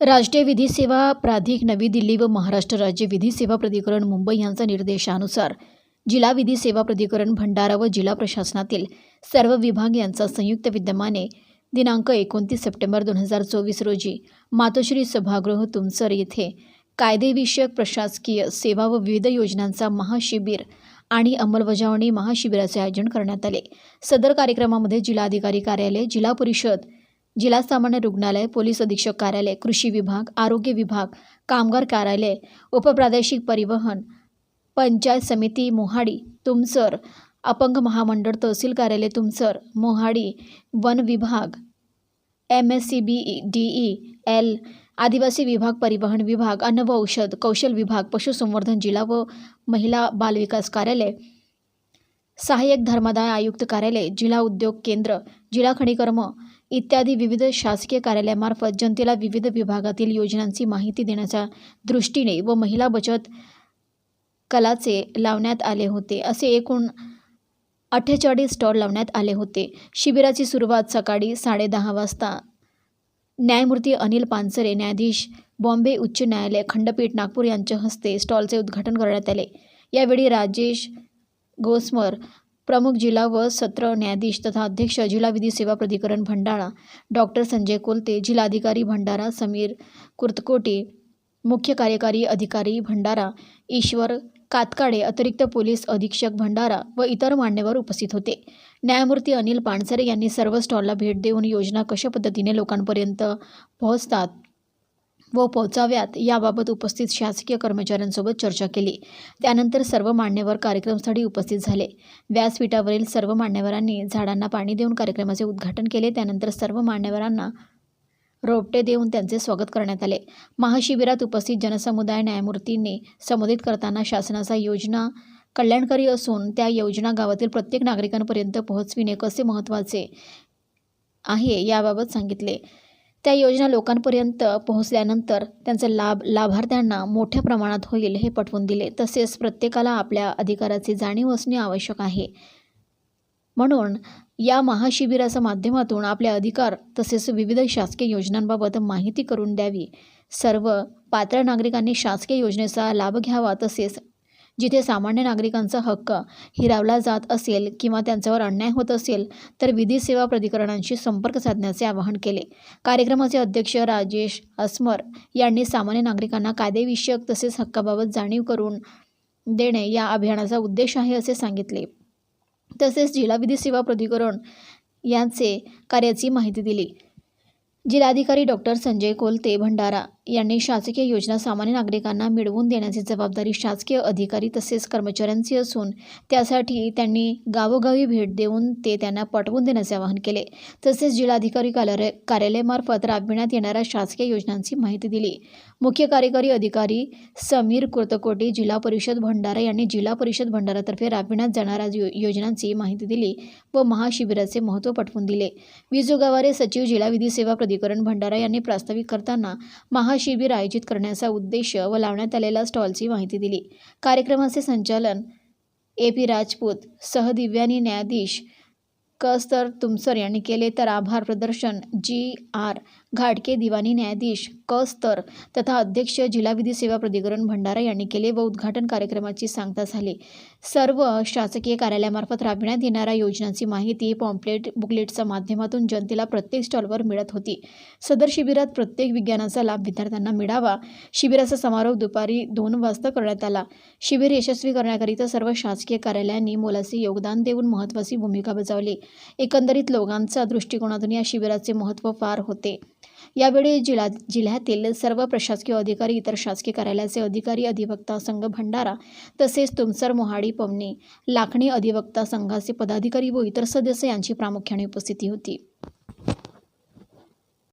राष्ट्रीय विधी सेवा प्राधिक नवी दिल्ली व महाराष्ट्र राज्य विधी सेवा प्राधिकरण मुंबई यांच्या निर्देशानुसार जिल्हा विधी सेवा प्राधिकरण भंडारा व जिल्हा प्रशासनातील सर्व विभाग यांचा संयुक्त विद्यमाने दिनांक एकोणतीस सप्टेंबर दोन हजार चोवीस रोजी मातोश्री सभागृह तुमसर येथे कायदेविषयक प्रशासकीय सेवा व विविध योजनांचा महाशिबिर आणि अंमलबजावणी महाशिबिराचे आयोजन करण्यात आले. सदर कार्यक्रमामध्ये जिल्हाधिकारी कार्यालय जिल्हा परिषद जिल्हा सामान्य रुग्णालय पोलीस अधीक्षक कार्यालय कृषी विभाग आरोग्य विभाग कामगार कार्यालय उपप्रादेशिक परिवहन पंचायत समिती मोहाडी तुमसर अपंग महामंडळ तहसील कार्यालय तुमसर मोहाडी वन विभाग M S C B D E L आदिवासी विभाग परिवहन विभाग अन्न व औषध कौशल विभाग पशुसंवर्धन जिल्हा व महिला बालविकास कार्यालय सहाय्यक धर्मादाय आयुक्त कार्यालय जिल्हा उद्योग केंद्र जिल्हा खनिकर्म इत्यादी विविध शासकीय कार्यालयामार्फत जनतेला विविध विभागातील योजनांची माहिती देण्याच्या दृष्टीने व महिला बचत कलाचे लावण्यात आले होते. असे एकूण अठ्ठेचाळीस स्टॉल लावण्यात आले होते. शिबिराची सुरुवात सकाळी साडेदहा वाजता न्यायमूर्ती अनिल पानसरे न्यायाधीश बॉम्बे उच्च न्यायालय खंडपीठ नागपूर यांच्या हस्ते स्टॉलचे उद्घाटन करण्यात आले. यावेळी राजेश गोस्मर प्रमुख जिल्हा व सत्र न्यायाधीश तथा अध्यक्ष जिल्हा विधी सेवा प्राधिकरण भंडारा डॉक्टर संजय कोलते जिल्हाधिकारी भंडारा समीर कुर्तकोटे मुख्य कार्यकारी अधिकारी भंडारा ईश्वर कातकाडे अतिरिक्त पोलीस अधीक्षक भंडारा व इतर मान्यवर उपस्थित होते. न्यायमूर्ती अनिल पानसरे यांनी सर्व स्टॉलला भेट देऊन योजना कशा पद्धतीने लोकांपर्यंत पोहोचतात? व पोहोचाव्यात याबाबत उपस्थित शासकीय कर्मचाऱ्यांसोबत चर्चा केली. त्यानंतर सर्व मान्यवर कार्यक्रमस्थळी उपस्थित झाले. व्यासपीठावरील सर्व मान्यवरांनी झाडांना पाणी देऊन कार्यक्रमाचे उद्घाटन केले. त्यानंतर सर्व मान्यवरांना रोपटे देऊन त्यांचे स्वागत करण्यात आले. महाशिबिरात उपस्थित जनसमुदाय न्यायमूर्तींनी संबोधित करताना शासनाचा योजना कल्याणकारी असून त्या योजना गावातील प्रत्येक नागरिकांपर्यंत पोहोचविणे कसे महत्त्वाचे आहे याबाबत सांगितले. त्या योजना लोकांपर्यंत पोहोचल्यानंतर त्यांचा लाभ लाभार्थ्यांना मोठ्या प्रमाणात होईल हे पटवून दिले. तसेच प्रत्येकाला आपल्या अधिकाराची जाणीव असणे आवश्यक आहे. म्हणून या महाशिबिराच्या माध्यमातून आपले अधिकार तसेच विविध शासकीय योजनांबाबत माहिती करून द्यावी. सर्व पात्र नागरिकांनी शासकीय योजनेचा लाभ घ्यावा तसेच जिथे सामान्य नागरिकांचा हक्क हिरावला जात असेल किंवा त्यांच्यावर अन्याय होत असेल तर विधी सेवा प्राधिकरणांशी संपर्क साधण्याचे आवाहन केले. कार्यक्रमाचे अध्यक्ष राजेश अस्मर यांनी सामान्य नागरिकांना कायदेविषयक तसेच हक्काबाबत जाणीव करून देणे या अभियानाचा उद्देश आहे असे सांगितले. तसेच जिल्हा विधी सेवा प्राधिकरण यांचे कार्याची माहिती दिली. जिल्हाधिकारी डॉक्टर संजय कोलते भंडारा यांनी शासकीय योजना सामान्य नागरिकांना मिळवून देण्याची जबाबदारी शासकीय अधिकारी तसेच कर्मचाऱ्यांची असून त्यासाठी त्यांनी गावोगावी भेट देऊन ते त्यांना पटवून देण्याचे आवाहन केले. तसेच जिल्हाधिकारी कार्यालय कार्यालयामार्फत राबविण्यात येणाऱ्या शासकीय योजनांची माहिती दिली. मुख्य कार्यकारी अधिकारी समीर कुर्तकोटे जिल्हा परिषद भंडारा यांनी जिल्हा परिषद भंडारातर्फे राबविण्यात जाणाऱ्या यो योजनांची माहिती दिली व महाशिबिराचे महत्त्व पटवून दिले. विजोगावारे सचिव जिल्हा विधी सेवा प्राधिकरण भंडारा यांनी प्रास्ताविक करताना महा महाशिबिर आयोजित करण्याचा उद्देश व लावण्यात आलेल्या स्टॉलची माहिती दिली. कार्यक्रमाचे संचालन ए पी राजपूत सहदिव्यानी न्यायाधीश कस्तर तुमसर यांनी केले. तर आभार प्रदर्शन जी आर घाटके दिवाणी न्यायाधीश कस्तर तथा अध्यक्ष जिल्हा विधी सेवा प्राधिकरण भंडारा यांनी केले व उद्घाटन कार्यक्रमाची सांगता झाली. सर्व शासकीय कार्यालयामार्फत राबविण्यात येणाऱ्या योजनांची माहिती पॉम्पलेट बुकलेटच्या माध्यमातून जनतेला प्रत्येक स्टॉलवर मिळत होती. सदर शिबिरात प्रत्येक विज्ञानाचा लाभ विद्यार्थ्यांना मिळावा. शिबिराचा समारोप दुपारी दोन वाजता करण्यात आला. शिबिर यशस्वी करण्याकरिता सर्व शासकीय कार्यालयांनी मोलाचे योगदान देऊन महत्त्वाची भूमिका बजावली. एकंदरीत लोकांच्या दृष्टिकोनातून या शिबिराचे महत्त्व फार होते. यावेळी जिल्हा जिल्ह्यात जिल्ह्यातील सर्व प्रशासकीय अधिकारी इतर शासकीय कार्यालयाचे अधिकारी अधिवक्ता संघ भंडारा तसेच तुमसर मोहाडी पवनी लाखणी अधिवक्ता संघाचे पदाधिकारी व इतर सदस्य यांची प्रामुख्याने उपस्थिती होती.